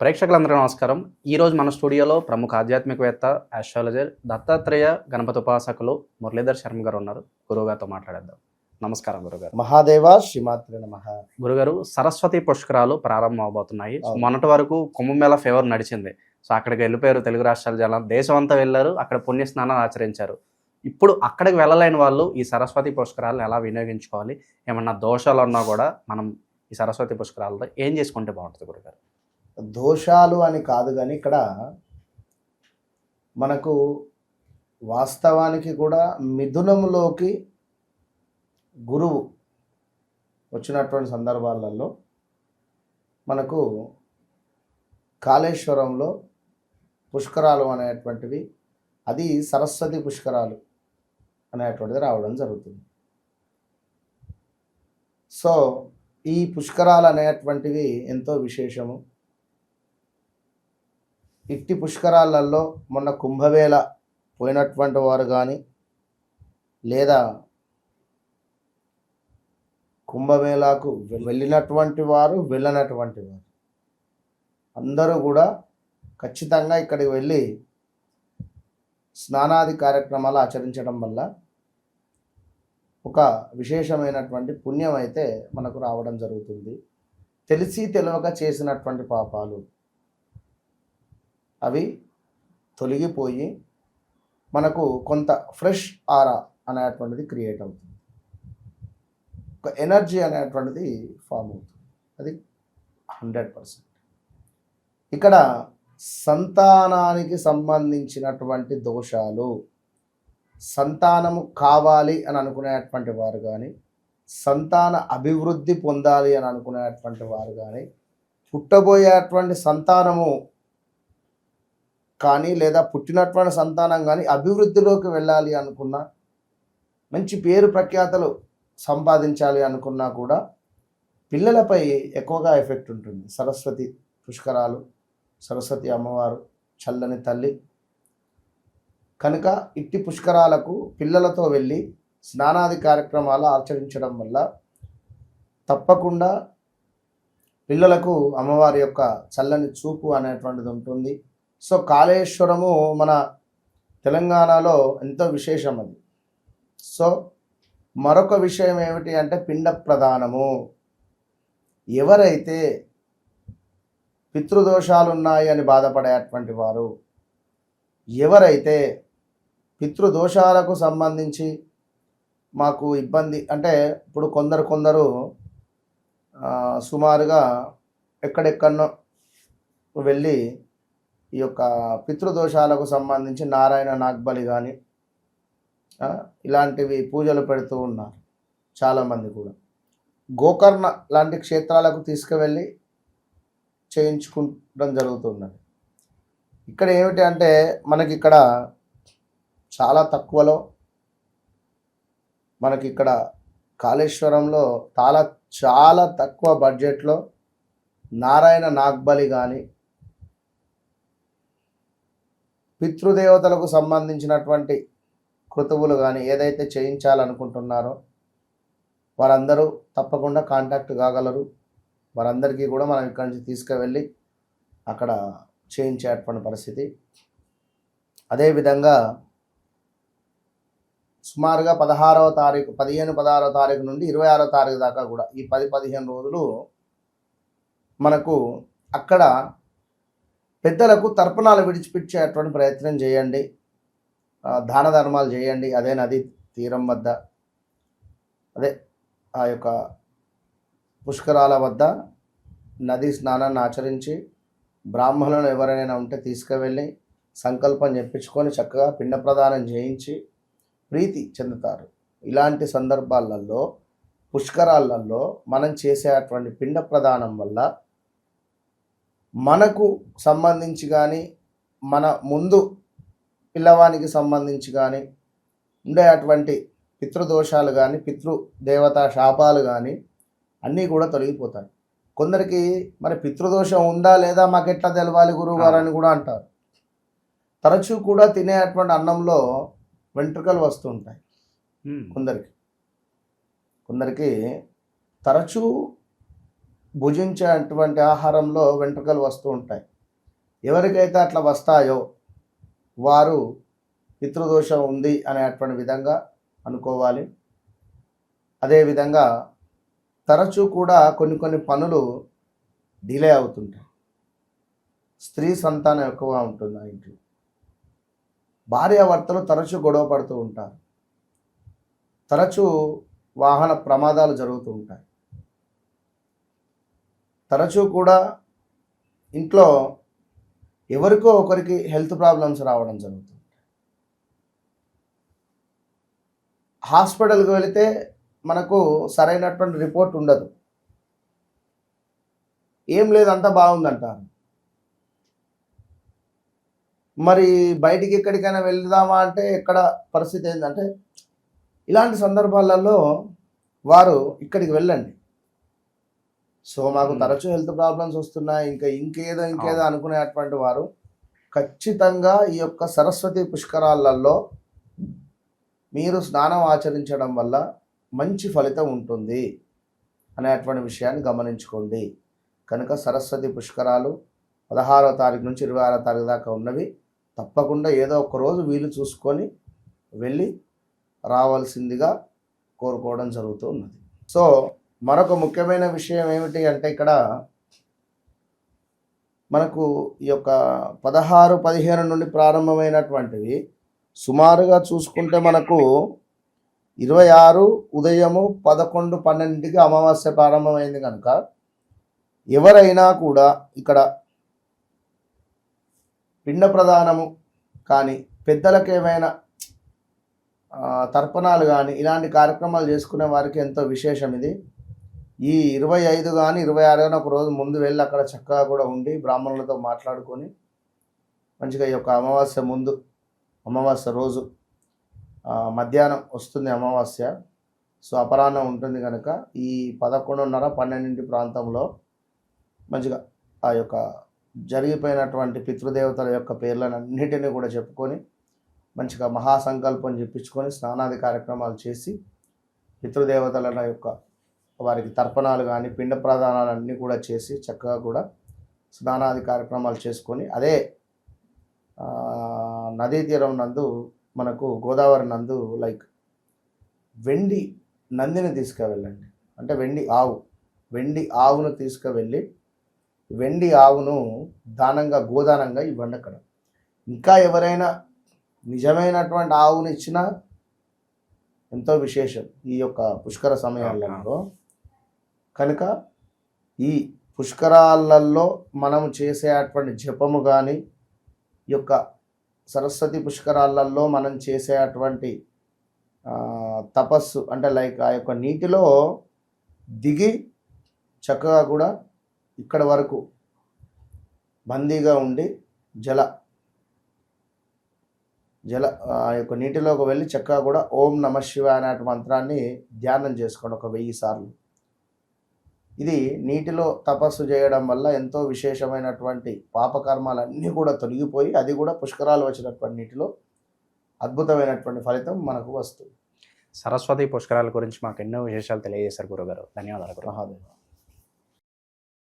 ప్రేక్షకులందరూ నమస్కారం. ఈరోజు మన స్టూడియోలో ప్రముఖ ఆధ్యాత్మికవేత్త ఆస్ట్రాలజర్ దత్తాత్రేయ గణపతి ఉపాసకులు మురళీధర్ శర్మ గారు ఉన్నారు. గురువుగారితో మాట్లాడేద్దాం. నమస్కారం గురుగారు. మహాదేవ శ్రీమాత్రి నమ. గురుగారు సరస్వతి పుష్కరాలు ప్రారంభం అవబోతున్నాయి. మొన్నటి వరకు కుంభమేళ ఫేవర్ నడిచింది. సో అక్కడికి వెళ్ళిపోయారు తెలుగు రాష్ట్రాల జనం. దేశం అంతా వెళ్ళారు అక్కడ పుణ్య స్నానాలు ఆచరించారు. ఇప్పుడు అక్కడికి వెళ్ళలేని వాళ్ళు ఈ సరస్వతి పుష్కరాలను ఎలా వినియోగించుకోవాలి? ఏమన్నా దోషాలు ఉన్నా కూడా మనం ఈ సరస్వతి పుష్కరాలతో ఏం చేసుకుంటే బాగుంటుంది గురుగారు? దోషాలు అని కాదు కానీ ఇక్కడ మనకు వాస్తవానికి కూడా మిథునంలోకి గురువు వచ్చినటువంటి సందర్భాలలో మనకు కాళేశ్వరంలో పుష్కరాలు అనేటువంటివి అది సరస్వతి పుష్కరాలు అనేటువంటిది రావడం జరుగుతుంది. సో ఈ పుష్కరాలు అనేటువంటివి ఎంతో విశేషము. ఇట్టి పుష్కరాలలో మొన్న కుంభవేళ పోయినటువంటి వారు కానీ లేదా కుంభమేళాకు వెళ్ళినటువంటి వారు వెళ్ళనటువంటి వారు అందరూ కూడా ఖచ్చితంగా ఇక్కడికి వెళ్ళి స్నానాది కార్యక్రమాలు ఆచరించడం వల్ల ఒక విశేషమైనటువంటి పుణ్యం అయితే మనకు రావడం జరుగుతుంది. తెలిసి తెలియక చేసినటువంటి పాపాలు. అవి తొలగిపోయి మనకు కొంత ఫ్రెష్ ఆరా అనేటువంటిది క్రియేట్ అవుతుంది. ఒక ఎనర్జీ అనేటువంటిది ఫామ్ అవుతుంది. అది హండ్రెడ్ పర్సెంట్. ఇక్కడ సంతానానికి సంబంధించినటువంటి దోషాలు సంతానము కావాలి అని అనుకునేటువంటి వారు కానీ సంతాన అభివృద్ధి పొందాలి అని అనుకునేటువంటి వారు కానీ పుట్టబోయేటువంటి సంతానము కానీ లేదా పుట్టినటువంటి సంతానం కానీ అభివృద్ధిలోకి వెళ్ళాలి అనుకున్నా మంచి పేరు ప్రఖ్యాతలు సంపాదించాలి అనుకున్నా కూడా పిల్లలపై ఎక్కువగా ఎఫెక్ట్ ఉంటుంది. సరస్వతి పుష్కరాలు సరస్వతి అమ్మవారు చల్లని తల్లి. కనుక ఇట్టి పుష్కరాలకు పిల్లలతో వెళ్ళి స్నానాది కార్యక్రమాలు ఆచరించడం వల్ల తప్పకుండా పిల్లలకు అమ్మవారి యొక్క చల్లని చూపు అనేటువంటిది ఉంటుంది. సో కాళేశ్వరము మన తెలంగాణలో ఎంతో విశేషం అది. సో మరొక విషయం ఏమిటి అంటే పిండ ప్రధానము. ఎవరైతే పితృదోషాలు ఉన్నాయి అని బాధపడేటువంటి వారు ఎవరైతే పితృదోషాలకు సంబంధించి మాకు ఇబ్బంది అంటే ఇప్పుడు కొందరు కొందరు సుమారుగా ఎక్కడెక్కడనో వెళ్ళి ఈ యొక్క పితృదోషాలకు సంబంధించి నారాయణ నాగ్బలి కానీ ఇలాంటివి పూజలు పెడుతూ ఉన్నారు చాలామంది కూడా. గోకర్ణ లాంటి క్షేత్రాలకు తీసుకువెళ్ళి చేయించుకుంటడం జరుగుతున్నది. ఇక్కడ ఏమిటి అంటే మనకి ఇక్కడ చాలా తక్కువలో మనకి ఇక్కడ కాళేశ్వరంలో చాలా చాలా తక్కువ బడ్జెట్లో నారాయణ నాగ్బలి కానీ పితృదేవతలకు సంబంధించినటువంటి కృతువులు కానీ ఏదైతే చేయించాలనుకుంటున్నారో వారందరూ తప్పకుండా కాంటాక్ట్ కాగలరు. వారందరికీ కూడా మనం ఇక్కడి నుంచి తీసుకువెళ్ళి అక్కడ చేయించేటువంటి పరిస్థితి. అదేవిధంగా సుమారుగా పదహారవ తారీఖు పదిహేను పదహారవ తారీఖు నుండి ఇరవై ఆరో తారీఖు దాకా కూడా ఈ పది పదిహేను రోజులు మనకు అక్కడ పెద్దలకు తర్పణాలు విడిచిపెట్టేటువంటి ప్రయత్నం చేయండి. దాన ధర్మాలు చేయండి. అదే నది తీరం వద్ద అదే ఆ యొక్క పుష్కరాల వద్ద నది స్నానాన్ని ఆచరించి బ్రాహ్మణులను ఎవరైనా ఉంటే తీసుకువెళ్ళి సంకల్పం చెప్పించుకొని చక్కగా పిండ ప్రదానం చేయించి ప్రీతి చెందుతారు. ఇలాంటి సందర్భాలలో పుష్కరాలలో మనం చేసేటువంటి పిండ ప్రదానం వల్ల మనకు సంబంధించి కానీ మన ముందు పిల్లవానికి సంబంధించి కానీ ఉండేటువంటి పితృదోషాలు కానీ పితృ దేవతా శాపాలు కానీ అన్నీ కూడా తొలగిపోతాయి. కొందరికి మరి పితృదోషం ఉందా లేదా మాకు ఎట్లా తెలవాలి గురువు గారు అని కూడా అంటారు. తరచూ కూడా తినేటువంటి అన్నంలో వెంట్రుకలు వస్తూ ఉంటాయి. కొందరికి. కొందరికి తరచూ భుజించేటువంటి ఆహారంలో వెంట్రుకలు వస్తూ ఉంటాయి. ఎవరికైతే అట్లా వస్తాయో వారు పితృదోషం ఉంది అనేటువంటి విధంగా అనుకోవాలి. అదేవిధంగా తరచూ కూడా కొన్ని కొన్ని పనులు డిలే అవుతుంటాయి. స్త్రీ సంతానం ఎక్కువగా ఉంటుంది ఆ ఇంట్లో. భార్యాభర్తలు తరచూ గొడవ పడుతూ ఉంటారు. తరచూ వాహన ప్రమాదాలు జరుగుతూ ఉంటాయి. తరచూ కూడా ఇంట్లో ఎవరికో ఒకరికి హెల్త్ ప్రాబ్లమ్స్ రావడం జరుగుతుంది. హాస్పిటల్కి వెళితే మనకు సరైనటువంటి రిపోర్ట్ ఉండదు. ఏం లేదు అంతా బాగుందంటారు. మరి బయటికి ఎక్కడికైనా వెళ్దామా అంటే ఎక్కడ పరిస్థితి ఏంటంటే ఇలాంటి సందర్భాలలో వారు ఇక్కడికి వెళ్ళండి. సో మాకు. తరచూ హెల్త్ ప్రాబ్లమ్స్ వస్తున్నాయి. ఇంకా ఇంకేదో ఇంకేదో అనుకునేటువంటి వారు ఖచ్చితంగా ఈ యొక్క సరస్వతి పుష్కరాలలో మీరు స్నానం ఆచరించడం వల్ల మంచి ఫలితం ఉంటుంది అనేటువంటి విషయాన్ని గమనించుకోండి. కనుక సరస్వతి పుష్కరాలు పదహారో తారీఖు నుంచి ఇరవై ఆరో తారీఖు దాకా ఉన్నవి. తప్పకుండా ఏదో ఒక రోజు వీలు చూసుకొని వెళ్ళి రావాల్సిందిగా కోరుకోవడం జరుగుతూ ఉన్నది. సో మరొక ముఖ్యమైన విషయం ఏమిటి అంటే ఇక్కడ మనకు ఈ యొక్క పదహారు పదిహేను నుండి ప్రారంభమైనటువంటివి సుమారుగా చూసుకుంటే మనకు ఇరవై ఆరు ఉదయము పదకొండు పన్నెండింటికి అమావాస్య ప్రారంభమైంది కనుక ఎవరైనా కూడా ఇక్కడ పిండ ప్రదానము కానీ పెద్దలకు ఏమైనా తర్పణాలు కానీ ఇలాంటి కార్యక్రమాలు చేసుకునే వారికి ఎంతో విశేషం ఇది. ఈ ఇరవై ఐదు కానీ ఇరవై ఆరు కానీ ఒక రోజు ముందు వెళ్ళి అక్కడ చక్కగా కూడా ఉండి బ్రాహ్మణులతో మాట్లాడుకొని మంచిగా ఈ యొక్క అమావాస్య ముందు అమావాస్య రోజు మధ్యాహ్నం వస్తుంది అమావాస్య. సో అపరాహ్నం ఉంటుంది కనుక ఈ పదకొండున్నర పన్నెండింటి ప్రాంతంలో మంచిగా ఆ యొక్క జరిగిపోయినటువంటి పితృదేవతల యొక్క పేర్లను కూడా చెప్పుకొని మంచిగా మహాసంకల్పం చెప్పించుకొని స్నానాది కార్యక్రమాలు చేసి పితృదేవతల యొక్క వారికి తర్పణాలు కానీ పిండ ప్రదానాలు అన్నీ కూడా చేసి చక్కగా కూడా స్నానాది కార్యక్రమాలు చేసుకొని అదే నదీ తీరం నందు మనకు గోదావరి నందు లైక్ వెండి నందిని తీసుకువెళ్ళండి. అంటే వెండి ఆవు వెండి ఆవును తీసుకువెళ్ళి వెండి ఆవును దానంగా గోదానంగా ఇవ్వండి అక్కడ. ఇంకా ఎవరైనా నిజమైనటువంటి ఆవును ఇచ్చినా ఎంతో విశేషం ఈ యొక్క పుష్కర సమయాలలో. కనుక ఈ పుష్కరాలలో మనం చేసేటువంటి జపము కానీ యొక్క సరస్వతి పుష్కరాలలో మనం చేసేటువంటి అటువంటి తపస్సు అంటే లైక్ ఆ యొక్క నీటిలో దిగి చక్కగా కూడా ఇక్కడ వరకు బందీగా ఉండి జల జల ఆ యొక్క నీటిలోకి వెళ్ళి చక్కగా కూడా ఓం నమ శివ అనే మంత్రాన్ని ధ్యానం చేసుకోండి ఒక వెయ్యి సార్లు. ఇది నీటిలో తపస్సు చేయడం వల్ల ఎంతో విశేషమైనటువంటి పాపకర్మాలన్నీ కూడా తొలగిపోయి అది కూడా పుష్కరాలు వచ్చినటువంటి నీటిలో అద్భుతమైనటువంటి ఫలితం మనకు వస్తుంది. సరస్వతి పుష్కరాల గురించి మాకు ఎన్నో విశేషాలు తెలియజేశారు గురుగారు. ధన్యవాదాలు మహాదేవ.